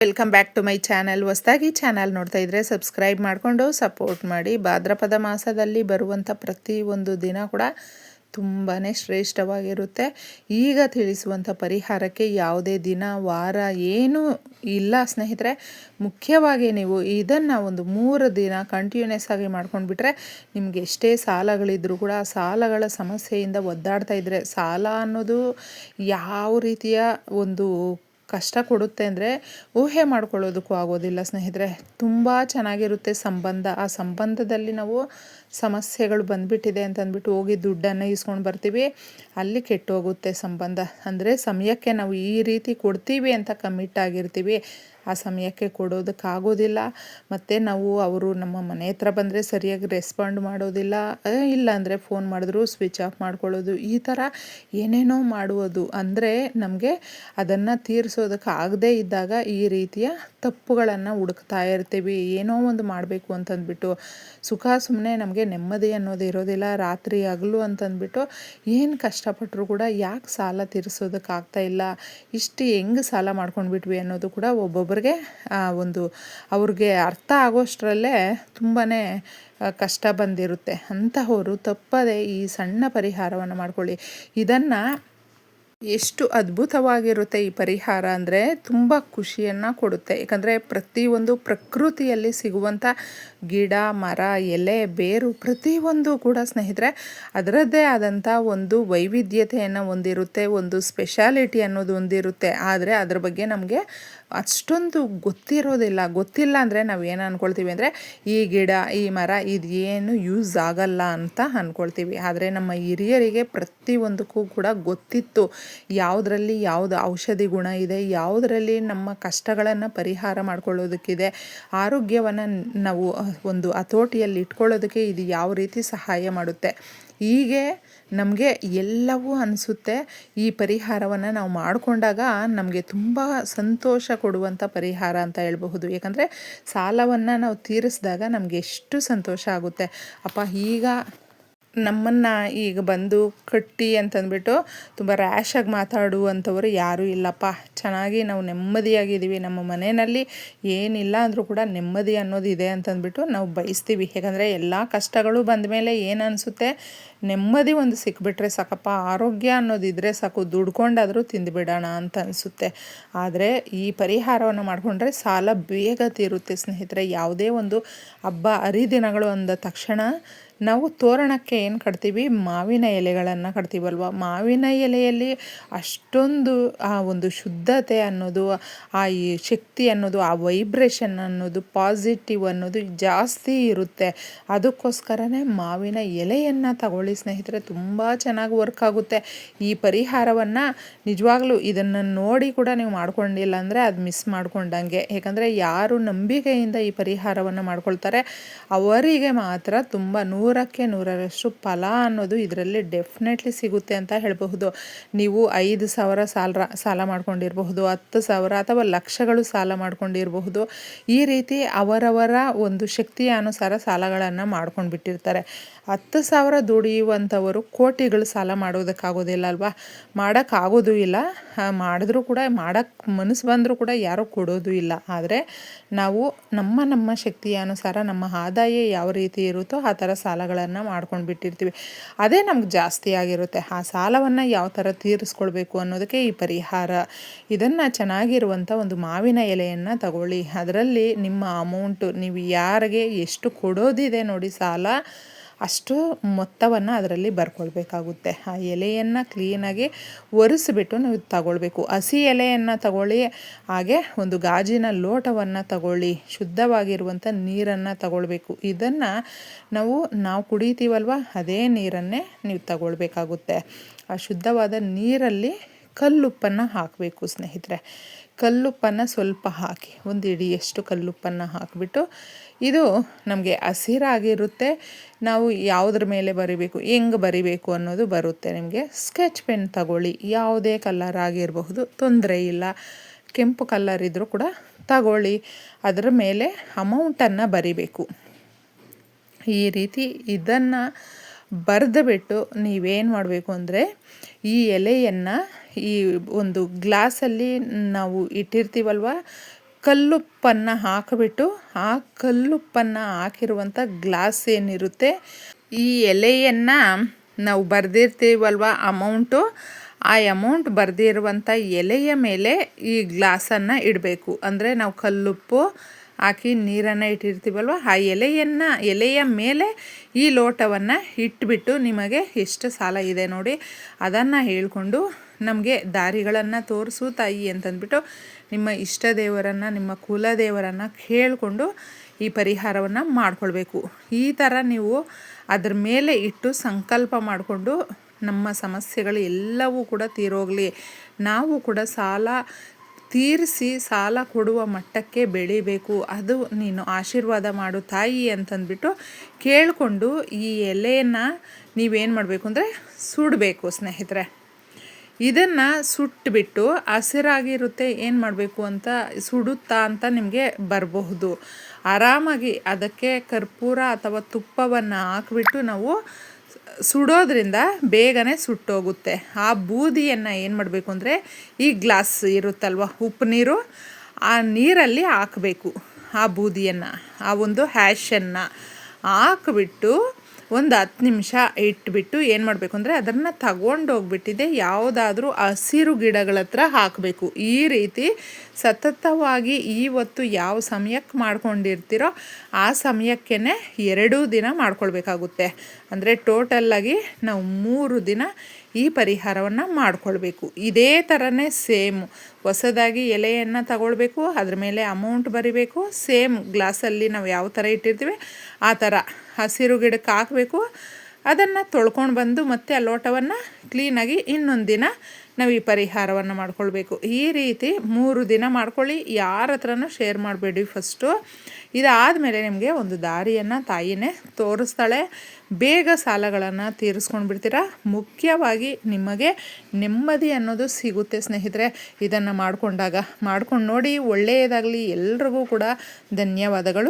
Welcome back to my channel ಹೊಸದಾಗಿ channel ನೋಡ್ತಾ ಇದ್ರೆ ಸಬ್ಸ್ಕ್ರೈಬ್ ಮಾಡಿಕೊಂಡು ಸಪೋರ್ಟ್ ಮಾಡಿ. ಭಾದ್ರಪದ ಮಾಸದಲ್ಲಿ ಬರುವಂಥ ಪ್ರತಿ ಒಂದು ದಿನ ಕೂಡ ತುಂಬಾ ಶ್ರೇಷ್ಠವಾಗಿರುತ್ತೆ. ಈಗ ತಿಳಿಸುವಂಥ ಪರಿಹಾರಕ್ಕೆ ಯಾವುದೇ ದಿನ, ವಾರ ಏನೂ ಇಲ್ಲ ಸ್ನೇಹಿತರೆ. ಮುಖ್ಯವಾಗಿ ನೀವು ಇದನ್ನು ಒಂದು ಮೂರು ದಿನ ಕಂಟಿನ್ಯೂಸ್ ಆಗಿ ಮಾಡ್ಕೊಂಡ್ಬಿಟ್ರೆ ನಿಮಗೆ ಎಷ್ಟೇ ಸಾಲಗಳಿದ್ರೂ ಕೂಡ, ಸಾಲಗಳ ಸಮಸ್ಯೆಯಿಂದ ಒದ್ದಾಡ್ತಾ ಇದ್ದರೆ ಸಾಲ ಅನ್ನೋದು ಯಾವ ರೀತಿಯ ಒಂದು ಕಷ್ಟ ಕೊಡುತ್ತೆ ಅಂದರೆ ಊಹೆ ಮಾಡ್ಕೊಳ್ಳೋದಕ್ಕೂ ಆಗೋದಿಲ್ಲ ಸ್ನೇಹಿತರೆ. ತುಂಬ ಚೆನ್ನಾಗಿರುತ್ತೆ ಸಂಬಂಧ. ಆ ಸಂಬಂಧದಲ್ಲಿ ನಾವು ಸಮಸ್ಯೆಗಳು ಬಂದುಬಿಟ್ಟಿದೆ ಅಂತಂದ್ಬಿಟ್ಟು ಹೋಗಿ ದುಡ್ಡನ್ನು ಇಸ್ಕೊಂಡು ಬರ್ತೀವಿ. ಅಲ್ಲಿ ಕೆಟ್ಟೋಗುತ್ತೆ ಸಂಬಂಧ. ಅಂದರೆ ಸಮಯಕ್ಕೆ ನಾವು ಈ ರೀತಿ ಕೊಡ್ತೀವಿ ಅಂತ ಕಮಿಟ್ ಆಗಿರ್ತೀವಿ. ಆ ಸಮಯಕ್ಕೆ ಕೊಡೋದಕ್ಕಾಗೋದಿಲ್ಲ. ಮತ್ತು ನಾವು ಅವರು ನಮ್ಮ ಮನೆ ಹತ್ರ ಬಂದರೆ ಸರಿಯಾಗಿ ರೆಸ್ಪಾಂಡ್ ಮಾಡೋದಿಲ್ಲ. ಇಲ್ಲ ಅಂದರೆ ಫೋನ್ ಮಾಡಿದ್ರು ಸ್ವಿಚ್ ಆಫ್ ಮಾಡ್ಕೊಳ್ಳೋದು. ಈ ಥರ ಏನೇನೋ ಮಾಡುವುದು. ಅಂದರೆ ನಮಗೆ ಅದನ್ನು ತೀರಿಸೋದಕ್ಕೆ ಆಗದೇ ಇದ್ದಾಗ ಈ ರೀತಿಯ ತಪ್ಪುಗಳನ್ನು ಹುಡುಕ್ತಾ ಇರ್ತೀವಿ, ಏನೋ ಒಂದು ಮಾಡಬೇಕು ಅಂತಂದ್ಬಿಟ್ಟು. ಸುಖ ಸುಮ್ಮನೆ ನಮಗೆ ನೆಮ್ಮದಿ ಅನ್ನೋದು ಇರೋದಿಲ್ಲ, ರಾತ್ರಿ ಹಗಲು ಅಂತಂದ್ಬಿಟ್ಟು ಏನು ಕಷ್ಟಪಟ್ಟರು ಕೂಡ ಯಾಕೆ ಸಾಲ ತೀರಿಸೋದಕ್ಕಾಗ್ತಾ ಇಲ್ಲ, ಇಷ್ಟು ಹೆಂಗೆ ಸಾಲ ಮಾಡ್ಕೊಂಡ್ಬಿಟ್ವಿ ಅನ್ನೋದು ಕೂಡ ಒಬ್ಬೊಬ್ಬರಿಗೆ ಒಂದು ಅವ್ರಿಗೆ ಅರ್ಥ ಆಗೋಷ್ಟರಲ್ಲೇ ತುಂಬಾ ಕಷ್ಟ ಬಂದಿರುತ್ತೆ. ಅಂತಹವರು ತಪ್ಪದೇ ಈ ಸಣ್ಣ ಪರಿಹಾರವನ್ನು ಮಾಡ್ಕೊಳ್ಳಿ. ಇದನ್ನು ಎಷ್ಟು ಅದ್ಭುತವಾಗಿರುತ್ತೆ ಈ ಪರಿಹಾರ ಅಂದರೆ ತುಂಬ ಖುಷಿಯನ್ನು ಕೊಡುತ್ತೆ. ಯಾಕಂದರೆ ಪ್ರತಿಯೊಂದು ಪ್ರಕೃತಿಯಲ್ಲಿ ಸಿಗುವಂಥ ಗಿಡ, ಮರ, ಎಲೆ, ಬೇರು ಪ್ರತಿಯೊಂದು ಕೂಡ ಸ್ನೇಹಿತರೆ ಅದರದ್ದೇ ಆದಂಥ ಒಂದು ವೈವಿಧ್ಯತೆಯನ್ನು ಹೊಂದಿರುತ್ತೆ, ಒಂದು ಸ್ಪೆಷಾಲಿಟಿ ಅನ್ನೋದು ಹೊಂದಿರುತ್ತೆ. ಆದರೆ ಅದ್ರ ಬಗ್ಗೆ ನಮಗೆ ಅಷ್ಟೊಂದು ಗೊತ್ತಿರೋದಿಲ್ಲ. ಗೊತ್ತಿಲ್ಲ ಅಂದರೆ ನಾವು ಏನು ಅಂದ್ಕೊಳ್ತೀವಿ ಅಂದರೆ ಈ ಗಿಡ, ಈ ಮರ ಇದು ಏನು ಯೂಸ್ ಆಗಲ್ಲ ಅಂತ ಅಂದ್ಕೊಳ್ತೀವಿ ಆದರೆ ನಮ್ಮ ಹಿರಿಯರಿಗೆ ಪ್ರತಿಯೊಂದಕ್ಕೂ ಕೂಡ ಗೊತ್ತಿತ್ತು ಯಾವುದರಲ್ಲಿ ಯಾವುದು ಔಷಧಿ ಗುಣ ಇದೆ, ಯಾವುದರಲ್ಲಿ ನಮ್ಮ ಕಷ್ಟಗಳನ್ನು ಪರಿಹಾರ ಮಾಡ್ಕೊಳ್ಳೋದಕ್ಕಿದೆ. ಆರೋಗ್ಯವನ್ನು ನಾವು ಒಂದು ಹತೋಟಿಯಲ್ಲಿ ಇಟ್ಕೊಳ್ಳೋದಕ್ಕೆ ಇದು ಯಾವ ರೀತಿ ಸಹಾಯ ಮಾಡುತ್ತೆ. ಹೀಗೆ ನಮಗೆ ಎಲ್ಲವೂ ಅನಿಸುತ್ತೆ. ಈ ಪರಿಹಾರವನ್ನು ನಾವು ಮಾಡಿಕೊಂಡಾಗ ನಮಗೆ ತುಂಬ ಸಂತೋಷ ಕೊಡುವಂಥ ಪರಿಹಾರ ಅಂತ ಹೇಳಬಹುದು. ಯಾಕಂದರೆ ಸಾಲವನ್ನು ನಾವು ತೀರಿಸಿದಾಗ ನಮಗೆ ಎಷ್ಟು ಸಂತೋಷ ಆಗುತ್ತೆ. ಅಪ್ಪ, ಈಗ ನಮ್ಮನ್ನು ಈಗ ಬಂದು ಕಟ್ಟಿ ಅಂತಂದ್ಬಿಟ್ಟು ತುಂಬ ರ್ಯಾಶಾಗಿ ಮಾತಾಡುವಂಥವ್ರು ಯಾರೂ ಇಲ್ಲಪ್ಪ. ಚೆನ್ನಾಗಿ ನಾವು ನೆಮ್ಮದಿಯಾಗಿದ್ದೀವಿ. ನಮ್ಮ ಮನೆಯಲ್ಲಿ ಏನಿಲ್ಲ ಅಂದರೂ ಕೂಡ ನೆಮ್ಮದಿ ಅನ್ನೋದು ಇದೆ ಅಂತಂದ್ಬಿಟ್ಟು ನಾವು ಬಯಸ್ತೀವಿ. ಯಾಕಂದರೆ ಎಲ್ಲ ಕಷ್ಟಗಳು ಬಂದ ಮೇಲೆ ಏನು ಅನಿಸುತ್ತೆ? ನೆಮ್ಮದಿ ಒಂದು ಸಿಕ್ಬಿಟ್ರೆ ಸಾಕಪ್ಪ. ಆರೋಗ್ಯ ಅನ್ನೋದಿದ್ರೆ ಸಾಕು. ದುಡ್ಕೊಂಡಾದರೂ ತಿಂದುಬಿಡೋಣ ಅಂತ ಅನಿಸುತ್ತೆ. ಆದರೆ ಈ ಪರಿಹಾರವನ್ನು ಮಾಡಿಕೊಂಡ್ರೆ ಸಾಲ ಬೇಗ ತೀರುತ್ತೆ ಸ್ನೇಹಿತರೆ. ಯಾವುದೇ ಒಂದು ಹಬ್ಬ ಹರಿದಿನಗಳು ಅಂದ ತಕ್ಷಣ ನಾವು ತೋರಣಕ್ಕೆ ಏನು ಕಟ್ತೀವಿ? ಮಾವಿನ ಎಲೆಗಳನ್ನು ಕಟ್ತೀವಲ್ವ? ಮಾವಿನ ಎಲೆಯಲ್ಲಿ ಅಷ್ಟೊಂದು ಆ ಒಂದು ಶುದ್ಧತೆ ಅನ್ನೋದು, ಆ ಈ ಶಕ್ತಿ ಅನ್ನೋದು, ಆ ವೈಬ್ರೇಷನ್ ಅನ್ನೋದು ಪಾಸಿಟಿವ್ ಅನ್ನೋದು ಜಾಸ್ತಿ ಇರುತ್ತೆ. ಅದಕ್ಕೋಸ್ಕರನೇ ಮಾವಿನ ಎಲೆಯನ್ನು ತಗೊಳ್ಳಿ ಸ್ನೇಹಿತರೆ, ತುಂಬ ಚೆನ್ನಾಗಿ ವರ್ಕ್ ಆಗುತ್ತೆ. ಈ ಪರಿಹಾರವನ್ನು ನಿಜವಾಗ್ಲೂ ಇದನ್ನು ನೋಡಿ ಕೂಡ ನೀವು ಮಾಡ್ಕೊಂಡಿಲ್ಲ ಅಂದರೆ ಅದು ಮಿಸ್ ಮಾಡ್ಕೊಂಡಂಗೆ. ಯಾಕಂದರೆ ಯಾರು ನಂಬಿಕೆಯಿಂದ ಈ ಪರಿಹಾರವನ್ನು ಮಾಡ್ಕೊಳ್ತಾರೆ, ಅವರಿಗೆ ಮಾತ್ರ ತುಂಬ ನೂರು ನೂರಕ್ಕೆ ನೂರರಷ್ಟು ಫಲ ಅನ್ನೋದು ಇದರಲ್ಲಿ ಡೆಫಿನೆಟ್ಲಿ ಸಿಗುತ್ತೆ ಅಂತ ಹೇಳಬಹುದು. ನೀವು ಐದು ಸಾವಿರ ಸಾಲ ಸಾಲ ಮಾಡ್ಕೊಂಡಿರಬಹುದು, ಹತ್ತು ಸಾವಿರ ಅಥವಾ ಲಕ್ಷಗಳು ಸಾಲ ಮಾಡ್ಕೊಂಡಿರಬಹುದು. ಈ ರೀತಿ ಅವರವರ ಒಂದು ಶಕ್ತಿಯ ಅನುಸಾರ ಸಾಲಗಳನ್ನು ಮಾಡ್ಕೊಂಡು ಬಿಟ್ಟಿರ್ತಾರೆ ಹತ್ತು ಸಾವಿರ ದುಡಿಯುವಂಥವರು ಕೋಟಿಗಳು ಸಾಲ ಮಾಡೋದಕ್ಕಾಗೋದಿಲ್ಲ ಅಲ್ವಾ? ಮಾಡೋಕ್ಕಾಗೋದು ಇಲ್ಲ. ಮಾಡಿದ್ರೂ ಕೂಡ ಮಾಡೋಕ್ಕೆ ಮನಸ್ಸು ಬಂದರೂ ಕೂಡ ಯಾರೂ ಕೊಡೋದು ಇಲ್ಲ. ಆದರೆ ನಾವು ನಮ್ಮ ನಮ್ಮ ಶಕ್ತಿಯ ಅನುಸಾರ ನಮ್ಮ ಆದಾಯ ಯಾವ ರೀತಿ ಇರುತ್ತೋ ಆ ಥರ ಸಾಲಗಳನ್ನು ಮಾಡ್ಕೊಂಡು ಬಿಟ್ಟಿರ್ತೀವಿ. ಅದೇ ನಮ್ಗೆ ಜಾಸ್ತಿ ಆಗಿರುತ್ತೆ. ಆ ಸಾಲವನ್ನು ಯಾವ ಥರ ತೀರಿಸ್ಕೊಳ್ಬೇಕು ಅನ್ನೋದಕ್ಕೆ ಈ ಪರಿಹಾರ. ಇದನ್ನು ಚೆನ್ನಾಗಿರುವಂಥ ಒಂದು ಮಾವಿನ ಎಲೆಯನ್ನು ತಗೊಳ್ಳಿ. ಅದರಲ್ಲಿ ನಿಮ್ಮ ಅಮೌಂಟು ನೀವು ಯಾರಿಗೆ ಎಷ್ಟು ಕೊಡೋದಿದೆ ನೋಡಿ ಸಾಲ ಅಷ್ಟು ಮೊತ್ತವನ್ನು ಅದರಲ್ಲಿ ಬರ್ಕೊಳ್ಬೇಕಾಗುತ್ತೆ. ಆ ಎಲೆಯನ್ನು ಕ್ಲೀನಾಗಿ ಒರೆಸಿಬಿಟ್ಟು ನೀವು ತಗೊಳ್ಬೇಕು. ಹಸಿ ಎಲೆಯನ್ನು ತಗೊಳ್ಳಿ, ಹಾಗೆ ಒಂದು ಗಾಜಿನ ಲೋಟವನ್ನು ತಗೊಳ್ಳಿ ಶುದ್ಧವಾಗಿರುವಂಥ ನೀರನ್ನು ತಗೊಳ್ಬೇಕು. ಇದನ್ನು ನಾವು ನಾವು ಕುಡಿತೀವಲ್ವ, ಅದೇ ನೀರನ್ನೇ ನೀವು ತಗೊಳ್ಬೇಕಾಗುತ್ತೆ. ಆ ಶುದ್ಧವಾದ ನೀರಲ್ಲಿ ಕಲ್ಲುಪ್ಪನ್ನು ಹಾಕಬೇಕು ಸ್ನೇಹಿತರೆ. ಕಲ್ಲುಪ್ಪನ್ನು ಸ್ವಲ್ಪ ಹಾಕಿ, ಒಂದು ಇಡಿಯಷ್ಟು ಕಲ್ಲುಪ್ಪನ್ನು ಹಾಕಿಬಿಟ್ಟು ಇದು ನಮಗೆ ಹಸಿರಾಗಿರುತ್ತೆ. ನಾವು ಯಾವುದ್ರ ಮೇಲೆ ಬರಿಬೇಕು, ಹೆಂಗೆ ಬರಿಬೇಕು ಅನ್ನೋದು ಬರುತ್ತೆ ನಿಮಗೆ. ಸ್ಕೆಚ್ ಪೆನ್ ತಗೊಳ್ಳಿ, ಯಾವುದೇ ಕಲರ್ ಆಗಿರಬಹುದು, ತೊಂದರೆ ಇಲ್ಲ. ಕೆಂಪು ಕಲ್ಲರ್ ಇದ್ದರೂ ಕೂಡ ತಗೊಳ್ಳಿ, ಅದರ ಮೇಲೆ ಅಮೌಂಟನ್ನು ಬರಿಬೇಕು. ಈ ರೀತಿ ಇದನ್ನು ಬರೆದು ಬಿಟ್ಟು ನೀವೇನು ಮಾಡಬೇಕು ಅಂದರೆ ಈ ಎಲೆಯನ್ನು ಈ ಒಂದು ಗ್ಲಾಸಲ್ಲಿ ನಾವು ಇಟ್ಟಿರ್ತೀವಲ್ವ, ಕಲ್ಲುಪ್ಪನ್ನು ಹಾಕಿಬಿಟ್ಟು ಆ ಕಲ್ಲುಪ್ಪನ್ನು ಹಾಕಿರುವಂಥ ಗ್ಲಾಸ್ ಏನಿರುತ್ತೆ, ಈ ಎಲೆಯನ್ನು ನಾವು ಬರೆದಿರ್ತೀವಲ್ವ ಅಮೌಂಟು ಆ ಅಮೌಂಟ್ ಬರೆದಿರುವಂಥ ಎಲೆಯ ಮೇಲೆ ಈ ಗ್ಲಾಸನ್ನು ಇಡಬೇಕು. ಅಂದರೆ ನಾವು ಕಲ್ಲುಪ್ಪು ಹಾಕಿ ನೀರನ್ನು ಇಟ್ಟಿರ್ತೀವಲ್ವ? ಆ ಎಲೆಯನ್ನು, ಎಲೆಯ ಮೇಲೆ ಈ ಲೋಟವನ್ನು ಇಟ್ಬಿಟ್ಟು ನಿಮಗೆ ಎಷ್ಟು ಸಾಲ ಇದೆ ನೋಡಿ ಅದನ್ನು ಹೇಳಿಕೊಂಡು ನಮಗೆ ದಾರಿಗಳನ್ನು ತೋರಿಸು ತಾಯಿ ಅಂತಂದ್ಬಿಟ್ಟು ನಿಮ್ಮ ಇಷ್ಟ ದೇವರನ್ನು, ನಿಮ್ಮ ಕುಲದೇವರನ್ನು ಕೇಳಿಕೊಂಡು ಈ ಪರಿಹಾರವನ್ನು ಮಾಡಿಕೊಳ್ಬೇಕು. ಈ ಥರ ನೀವು ಅದ್ರ ಮೇಲೆ ಇಟ್ಟು ಸಂಕಲ್ಪ ಮಾಡಿಕೊಂಡು ನಮ್ಮ ಸಮಸ್ಯೆಗಳು ಎಲ್ಲವೂ ಕೂಡ ತೀರೋಗಲಿ. ನಾವು ಕೂಡ ಸಾಲ ತೀರಿಸಿ ಸಾಲ ಕೊಡುವ ಮಟ್ಟಕ್ಕೆ ಬೆಳಿಬೇಕು. ಅದು ನೀನು ಆಶೀರ್ವಾದ ಮಾಡು ತಾಯಿ ಅಂತಂದ್ಬಿಟ್ಟು ಕೇಳಿಕೊಂಡು ಈ ಎಲೆಯನ್ನು ನೀವೇನು ಮಾಡಬೇಕು ಅಂದರೆ ಸುಡಬೇಕು ಸ್ನೇಹಿತರೆ. ಇದನ್ನು ಸುಟ್ಟುಬಿಟ್ಟು ಹಸಿರಾಗಿರುತ್ತೆ ಏನು ಮಾಡಬೇಕು ಅಂತ ಸುಡುತ್ತಾ ಅಂತ ನಿಮಗೆ ಬರಬಹುದು. ಆರಾಮಾಗಿ ಅದಕ್ಕೆ ಕರ್ಪೂರ ಅಥವಾ ತುಪ್ಪವನ್ನು ಹಾಕ್ಬಿಟ್ಟು ನಾವು ಸುಡೋದ್ರಿಂದ ಬೇಗನೆ ಸುಟ್ಟೋಗುತ್ತೆ. ಆ ಬೂದಿಯನ್ನು ಏನು ಮಾಡಬೇಕು ಅಂದರೆ ಈ ಗ್ಲಾಸ್ ಇರುತ್ತಲ್ವ, ಉಪ್ಪು ನೀರು, ಆ ನೀರಲ್ಲಿ ಹಾಕಬೇಕು ಆ ಬೂದಿಯನ್ನು, ಆ ಒಂದು ಹ್ಯಾಶನ್ನು ಹಾಕ್ಬಿಟ್ಟು ಒಂದು ಹತ್ತು ನಿಮಿಷ ಇಟ್ಬಿಟ್ಟು ಏನು ಮಾಡಬೇಕು ಅಂದರೆ ಅದನ್ನು ತಗೊಂಡೋಗ್ಬಿಟ್ಟಿದೆ. ಯಾವುದಾದ್ರೂ ಹಸಿರು ಗಿಡಗಳ ಹತ್ರ ಹಾಕಬೇಕು. ಈ ರೀತಿ ಸತತವಾಗಿ ಇವತ್ತು ಯಾವ ಸಮಯಕ್ಕೆ ಮಾಡ್ಕೊಂಡಿರ್ತೀರೋ ಆ ಸಮಯಕ್ಕೇ ಎರಡೂ ದಿನ ಮಾಡ್ಕೊಳ್ಬೇಕಾಗುತ್ತೆ. ಅಂದರೆ ಟೋಟಲ್ಲಾಗಿ ನಾವು ಮೂರು ದಿನ ಈ ಪರಿಹಾರವನ್ನು ಮಾಡಿಕೊಳ್ಬೇಕು. ಇದೇ ಥರನೇ ಸೇಮ್ ಹೊಸದಾಗಿ ಎಲೆಯನ್ನು ತಗೊಳ್ಬೇಕು, ಅದ್ರ ಮೇಲೆ ಅಮೌಂಟ್ ಬರಿಬೇಕು ಸೇಮ್ ಗ್ಲಾಸಲ್ಲಿ ನಾವು ಯಾವ ಥರ ಇಟ್ಟಿರ್ತೀವಿ, ಆ ಥರ ಹಸಿರು ಗಿಡಕ್ಕೆ ಹಾಕಬೇಕು. ಅದನ್ನು ತೊಳ್ಕೊಂಡು ಬಂದು ಮತ್ತೆ ಆ ಲೋಟವನ್ನು ಕ್ಲೀನಾಗಿ ಇನ್ನೊಂದು ದಿನ ನಾವು ಈ ಪರಿಹಾರವನ್ನು ಮಾಡ್ಕೊಳ್ಬೇಕು. ಈ ರೀತಿ ಮೂರು ದಿನ ಮಾಡ್ಕೊಳ್ಳಿ. ಯಾರ ಹತ್ರನೂ ಶೇರ್ ಮಾಡಬೇಡಿ ಫಸ್ಟು ಇದಾದಮೇಲೆ ನಿಮಗೆ ಒಂದು ದಾರಿಯನ್ನು ತಾಯಿನೇ ತೋರಿಸ್ತಾಳೆ. ಬೇಗ ಸಾಲಗಳನ್ನು ತೀರಿಸ್ಕೊಂಡು ಬಿಡ್ತೀರಾ ಮುಖ್ಯವಾಗಿ ನಿಮಗೆ ನೆಮ್ಮದಿ ಅನ್ನೋದು ಸಿಗುತ್ತೆ ಸ್ನೇಹಿತರೆ. ಇದನ್ನು ಮಾಡಿಕೊಂಡಾಗ, ಮಾಡ್ಕೊಂಡು ನೋಡಿ ಒಳ್ಳೆಯದಾಗಲಿ ಎಲ್ರಿಗೂ ಕೂಡ ಧನ್ಯವಾದಗಳು.